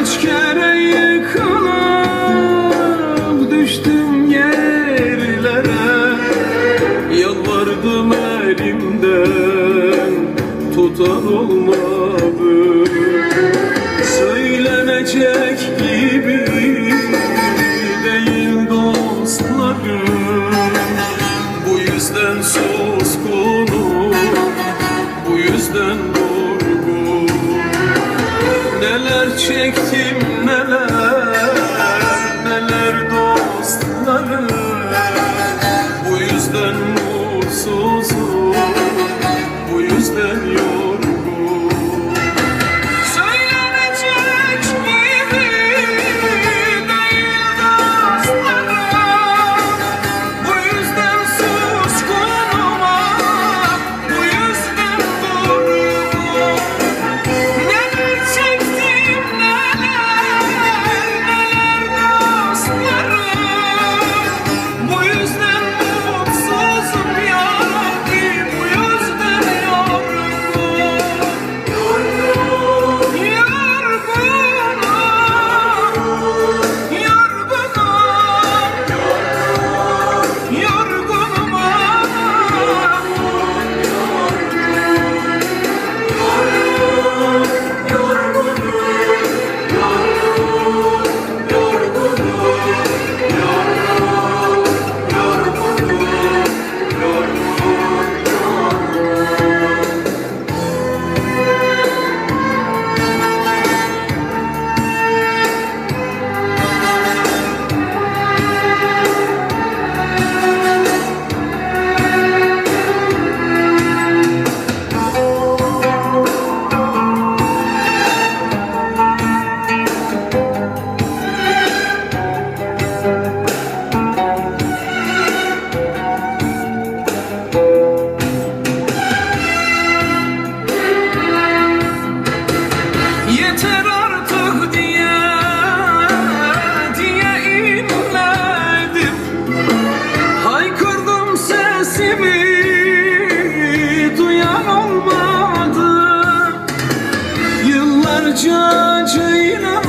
Kaç kere yıkılıp düştüm yerlere. Yalvardım elimden tutan olmadı. Söylenecek gibi değil dostlarım. Bu yüzden suskunum Bu yüzden çektim Yıllarca acıyla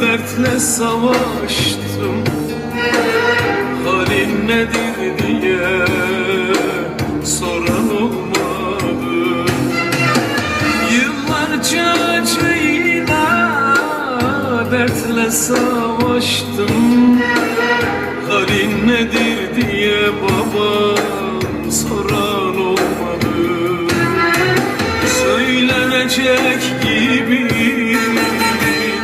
dertle savaştım. Halin nedir diye soran olmadı. Yıllarca acıyla dertle savaştım. Halin nedir diye babam soran gerçek gibi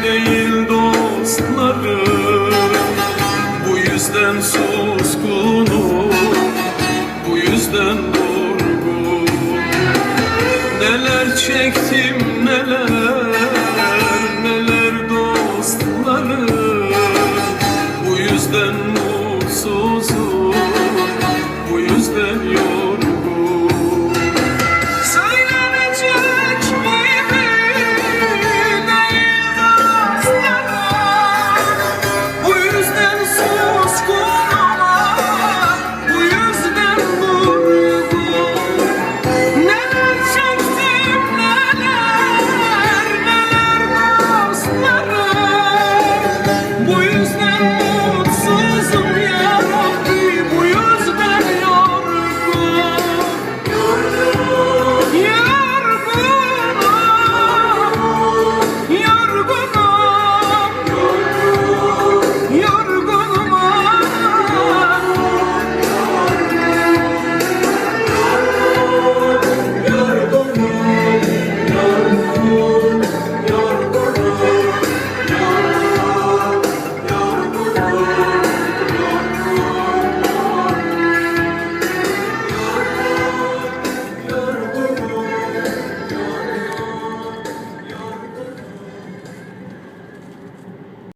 değil dostlarım. Bu yüzden suskunum, bu yüzden durgun Neler çektim neler, neler dostlarım. Bu yüzden